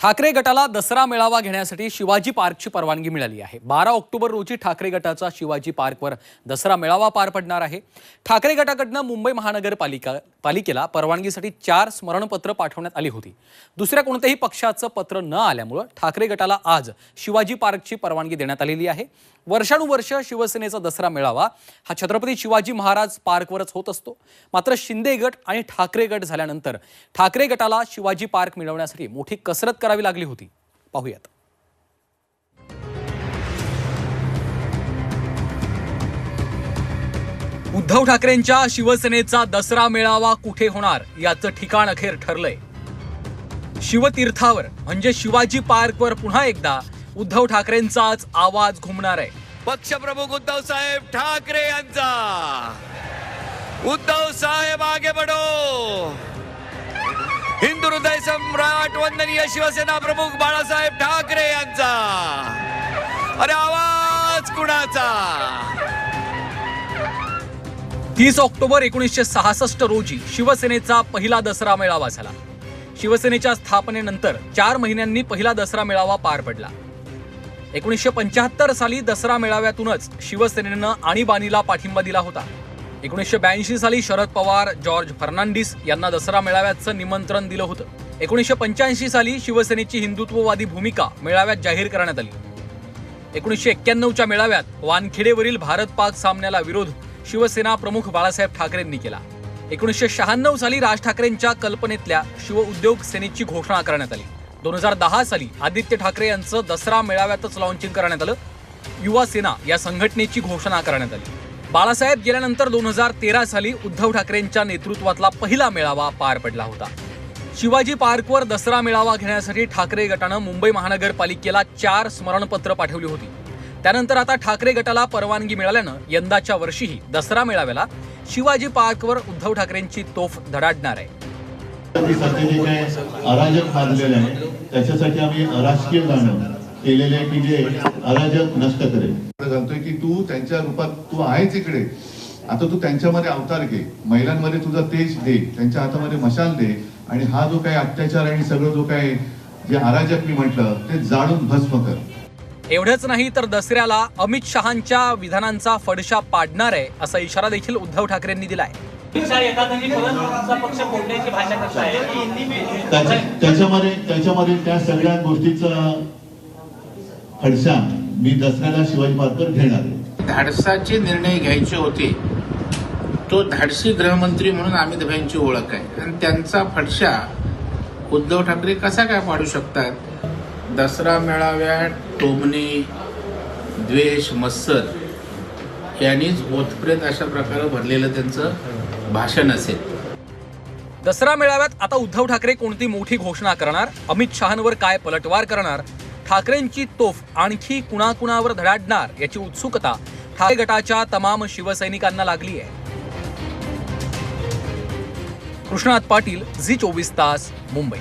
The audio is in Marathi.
ठाकरे गटाला दसरा मेळावा घेण्यासाठी शिवाजी पार्कची परवानगी मिळाली आहे. बारा ऑक्टोबर रोजी ठाकरे गटाचा शिवाजी पार्कवर दसरा मेळावा पार पडणार आहे. ठाकरे गटाकडनं मुंबई महानगरपालिका पालिकेला परवानगीसाठी चार स्मरणपत्र पाठवण्यात आली होती. दुसऱ्या कोणत्याही पक्षाचं पत्र न आल्यामुळं ठाकरे गटाला आज शिवाजी पार्कची परवानगी देण्यात आलेली आहे. वर्षानुवर्ष शिवसेनेचा दसरा मेळावा हा छत्रपती शिवाजी महाराज पार्कवरच होत असतो. मात्र शिंदे गट आणि ठाकरे गट झाल्यानंतर ठाकरे गटाला शिवाजी पार्क मिळवण्यासाठी मोठी कसरत करावी लागली होती. पाहूयात. उद्धव ठाकरेंच्या शिवसेनेचा दसरा मेळावा कुठे होणार? याचं ठिकाण अखेर ठरलंय. शिवतीर्थावर म्हणजे शिवाजी पार्कवर पुन्हा एकदा उद्धव ठाकरेंचाच आवाज घुमणार आहे. पक्षप्रमुख उद्धव साहेब ठाकरे यांचा. उद्धव साहेब आगे बढो. हिंदू हृदय सम्राट वंदनीय शिवसेना प्रमुख बाळासाहेब ठाकरे यांचा. अरे आवाज कुणाचा? तीस ऑक्टोबर एकोणीसशे सहासष्ट रोजी शिवसेनेचा पहिला दसरा मेळावा झाला. शिवसेनेच्या स्थापनेनंतर चार महिन्यांनी पहिला दसरा मेळावा पार पडला. एकोणीसशे पंच्याहत्तर साली दसरा मेळाव्यातूनच शिवसेनेनं आणीबाणीला पाठिंबा दिला होता. एकोणीसशे ब्याऐंशी साली शरद पवार जॉर्ज फर्नांडिस यांना दसरा मेळाव्याचं निमंत्रण दिलं होतं. एकोणीसशे पंच्याऐंशी साली शिवसेनेची हिंदुत्ववादी भूमिका मेळाव्यात जाहीर करण्यात आली. एकोणीसशे एक्क्याण्णवच्या मेळाव्यात वानखेडेवरील भारत पाक सामन्याला विरोध शिवसेना प्रमुख बाळासाहेब ठाकरेंनी केला. एकोणीसशे शहाण्णव साली राज ठाकरेंच्या कल्पनेतल्या शिव उद्योग सेनेची घोषणा करण्यात आली. दोन हजार दहा साली आदित्य ठाकरे यांचं दसरा मेळाव्यातच लॉन्चिंग करण्यात आलं. युवा सेना या संघटनेची घोषणा करण्यात आली. बाळासाहेब गेल्यानंतर दोन हजार तेरा साली उद्धव ठाकरेंच्या नेतृत्वातला पहिला मेळावा पार पडला होता. शिवाजी पार्कवर दसरा मेळावा घेण्यासाठी ठाकरे गटानं मुंबई महानगरपालिकेला चार स्मरणपत्र पाठवली होती. त्यानंतर आता ठाकरे गटाला परवानगी मिळाल्यानं यंदाच्या वर्षीही दसरा मेळाव्याला शिवाजी पार्कवर उद्धव ठाकरेंची तोफ धडाडणार आहे. अराजक मानलेलं आहे. त्याच्यासाठी आम्ही अराजकीय गाणं केलेले आहे की जे अराजक नष्ट करेल. घालतोय की तू त्यांच्या रूपात तू आहेच इकडे. आता तू त्यांच्यामध्ये अवतार घे. महिलांमध्ये तुझा तेज दे. त्यांच्या हातामध्ये मशाल दे. आणि हा जो काही अत्याचार आणि सगळं जो काही जे अराजक मी म्हटलं ते जाळून भस्म कर. एवढंच नाही तर दसऱ्याला अमित शहांच्या विधानांचा फडशा पाडणार आहे असा इशारा देखील उद्धव ठाकरेंनी दिलाय. त्याच्यामध्ये त्याच्यामध्ये त्या सगळ्या गोष्टीचा फडशा मी दसऱ्याला शिवाजी पार्कर घेणार आहे. धाडसाचे निर्णय घ्यायचे होते तो धाडसी गृहमंत्री म्हणून अमित भाईंची ओळख आहे. आणि त्यांचा फडशा उद्धव ठाकरे कसा काय पाडू शकतात? दसरा मेळाव्यात टोमणे द्वेष मत्सर यांनीच ओतप्रेत अशा प्रकारे भरलेलं त्यांचं भाषण असेल. दसरा मेळाव्यात आता उद्धव ठाकरे कोणती मोठी घोषणा करणार? अमित शहांवर काय पलटवार करणार? ठाकरेंची तोफ आणखी कुणाकुणावर धडाडणार याची उत्सुकता ठाकरे गटाच्या तमाम शिवसैनिकांना लागली आहे. कृष्णात पाटील झी चोवीस तास मुंबई.